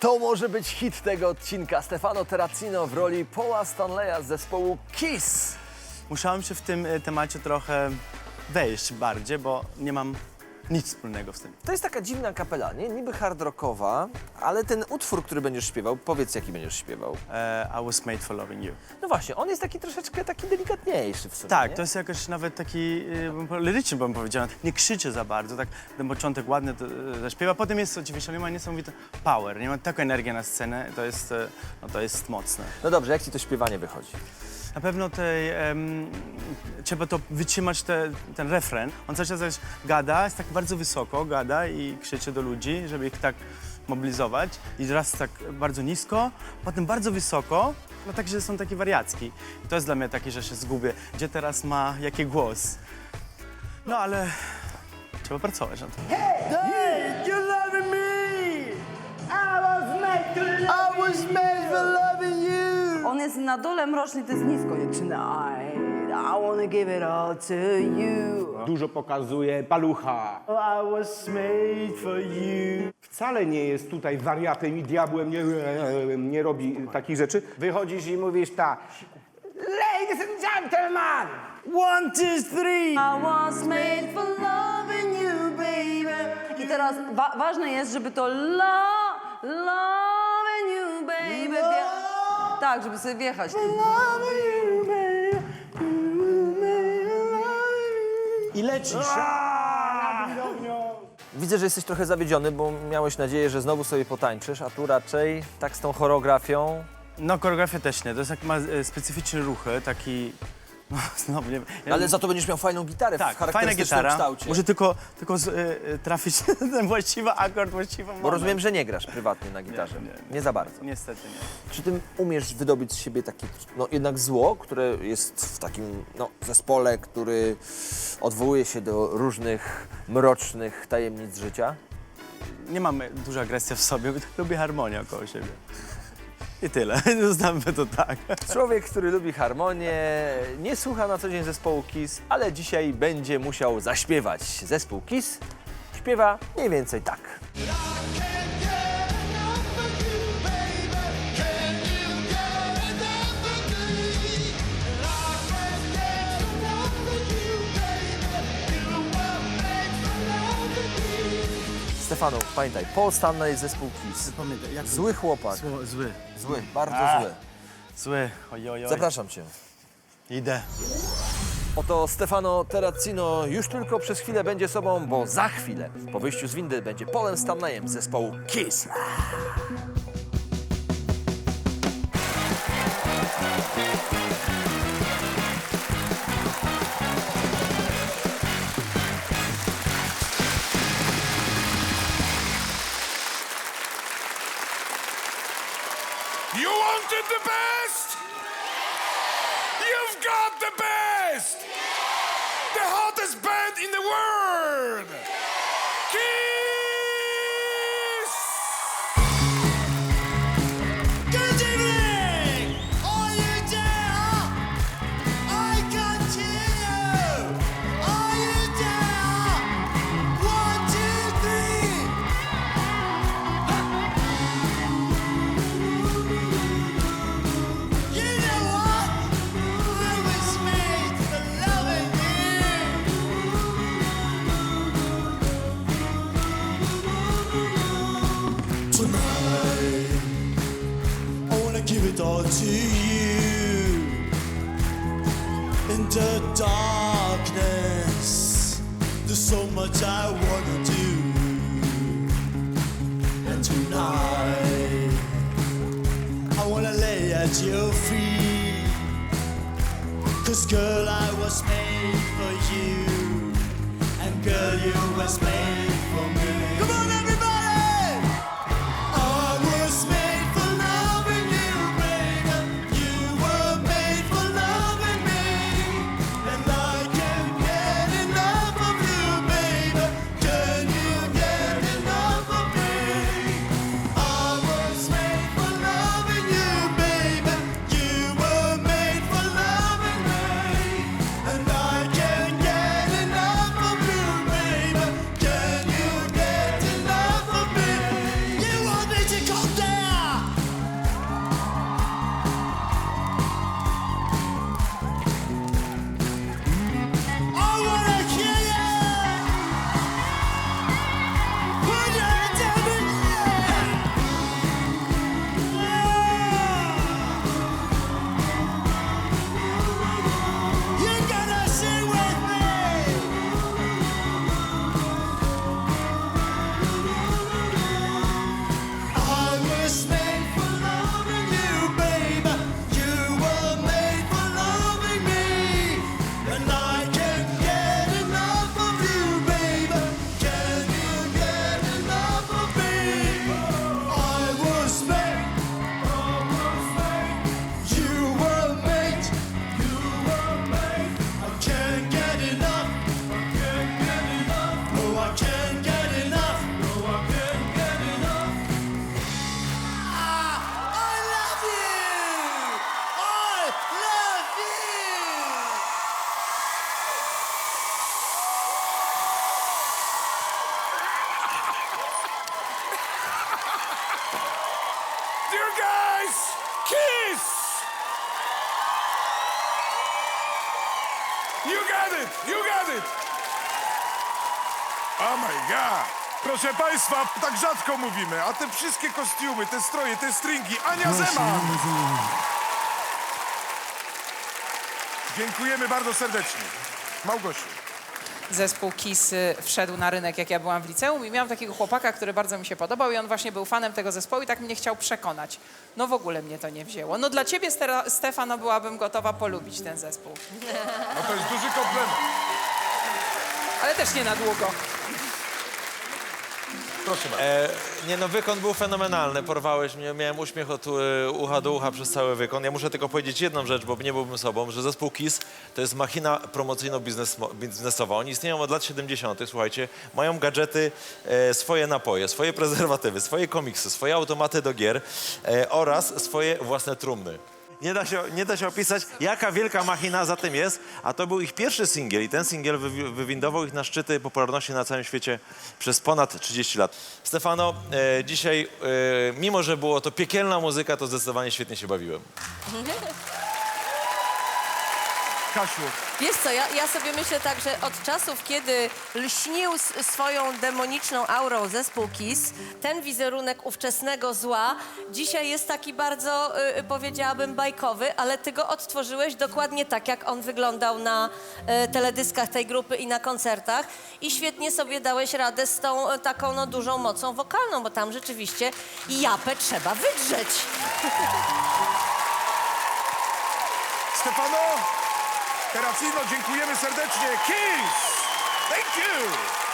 To może być hit tego odcinka. Stefano Terracino w roli Paula Stanleya z zespołu Kiss. Musiałem się w tym e, temacie trochę wejść bardziej, bo nie mam nic wspólnego z tym. To jest taka dziwna kapela, nie? Niby hard rockowa, ale ten utwór, który będziesz śpiewał, powiedz jaki będziesz śpiewał. E, I was made for loving you. No właśnie, on jest taki troszeczkę taki delikatniejszy w sumie, Tak, nie? to jest jakoś nawet taki e, bym liryczny, bym powiedział. Nie krzyczy za bardzo, tak ten początek ładny to, e, zaśpiewa. Potem jest oczywiście, on ma niesamowity power, nie ma taką energię na scenę, to jest, e, no, to jest mocne. No dobrze, jak ci to śpiewanie wychodzi? Na pewno tej, em, trzeba to wytrzymać te, ten refren. On cały czas gada, jest tak bardzo wysoko, gada i krzyczy do ludzi, żeby ich tak mobilizować. I raz tak bardzo nisko, potem bardzo wysoko, no tak, że są takie wariacki. I to jest dla mnie takie, że się zgubię, gdzie teraz ma jaki głos. No ale trzeba pracować nad tym. You're loving me! I was made to love I was made for you! On jest na dole mroczny, to jest nisko. nie? Tonight, I wanna give it all to you. Dużo pokazuje palucha. I was made for you. Wcale nie jest tutaj wariatem i diabłem, nie, nie robi takich rzeczy. Wychodzisz i mówisz tak. Ladies and gentlemen! One, two, three! I was made for loving you, baby. I teraz wa- ważne jest, żeby to baby. Wie- tak, żeby sobie wjechać. I lecisz. Widzę, że jesteś trochę zawiedziony, bo miałeś nadzieję, że znowu sobie potańczysz, a tu raczej tak z tą choreografią. No choreografia też nie, to jest jak ma e, specyficzne ruchy, taki... No, znowu nie ja- Ale za to będziesz miał fajną gitarę w Tak, fajna charakterystycznym gitara. kształcie. Może tylko, tylko z, y, y, trafić ten właściwy akord, właściwy moment. Bo rozumiem, że nie grasz prywatnie na gitarze. Nie, Nie, za bardzo. Niestety nie. Czy ty umiesz wydobyć z siebie takie, no jednak zło, które jest w takim, no, zespole, który odwołuje się do różnych mrocznych tajemnic życia? Nie mam dużo agresji w sobie, lubię harmonię około siebie. I tyle, zostawmy to tak. Człowiek, który lubi harmonię, nie słucha na co dzień zespołu KISS, ale dzisiaj będzie musiał zaśpiewać. Zespół KISS śpiewa mniej więcej tak. Stefanu, pamiętaj, Paul Stanley, zespół KISS. Pamiętaj, jak Zły chłopak. Zły, zły. Zły, bardzo A. zły. Zły, oj, oj, oj. Zapraszam cię. Idę. Oto Stefano Terracino już tylko przez chwilę będzie sobą, bo za chwilę po wyjściu z windy będzie Polem Stanleyem z zespołu KISS. To you. In the darkness, there's so much I wanna do. And tonight, I wanna lay at your feet. Cause girl, I was made for you. And girl, you was made Oh my god! Proszę Państwa, tak rzadko mówimy, a te wszystkie kostiumy, te stroje, te stringi, Ania Zeman! Dziękujemy bardzo serdecznie. Małgosiu. zespół KIS y, wszedł na rynek, jak ja byłam w liceum i miałam takiego chłopaka, który bardzo mi się podobał i on właśnie był fanem tego zespołu i tak mnie chciał przekonać. No w ogóle mnie to nie wzięło. No dla ciebie, Stera- Stefano, byłabym gotowa polubić ten zespół. No to jest duży komplement. Ale też nie na długo. Proszę bardzo. E, nie no, wykon był fenomenalny, porwałeś mnie, miałem uśmiech od e, ucha do ucha przez cały wykon. Ja muszę tylko powiedzieć jedną rzecz, bo nie byłbym sobą, że zespół KIS to jest machina promocyjno-biznesowa. Oni istnieją od lat 70., słuchajcie, mają gadżety, e, swoje napoje, swoje prezerwatywy, swoje komiksy, swoje automaty do gier e, oraz swoje własne trumny. Nie da, się, nie da się opisać, jaka wielka machina za tym jest, a to był ich pierwszy singiel i ten singiel wywi- wywindował ich na szczyty popularności na całym świecie przez ponad 30 lat. Stefano, e, dzisiaj, e, mimo że było to piekielna muzyka, to zdecydowanie świetnie się bawiłem. Kasiu, Wiesz co, ja, ja sobie myślę tak, że od czasów, kiedy lśnił s- swoją demoniczną aurą zespół KIS, ten wizerunek ówczesnego zła dzisiaj jest taki bardzo, y, powiedziałabym, bajkowy, ale ty go odtworzyłeś dokładnie tak, jak on wyglądał na y, teledyskach tej grupy i na koncertach i świetnie sobie dałeś radę z tą y, taką no, dużą mocą wokalną, bo tam rzeczywiście japę trzeba wydrzeć. Stefano, Terracino, dziękujemy serdecznie. Kiss! Thank you!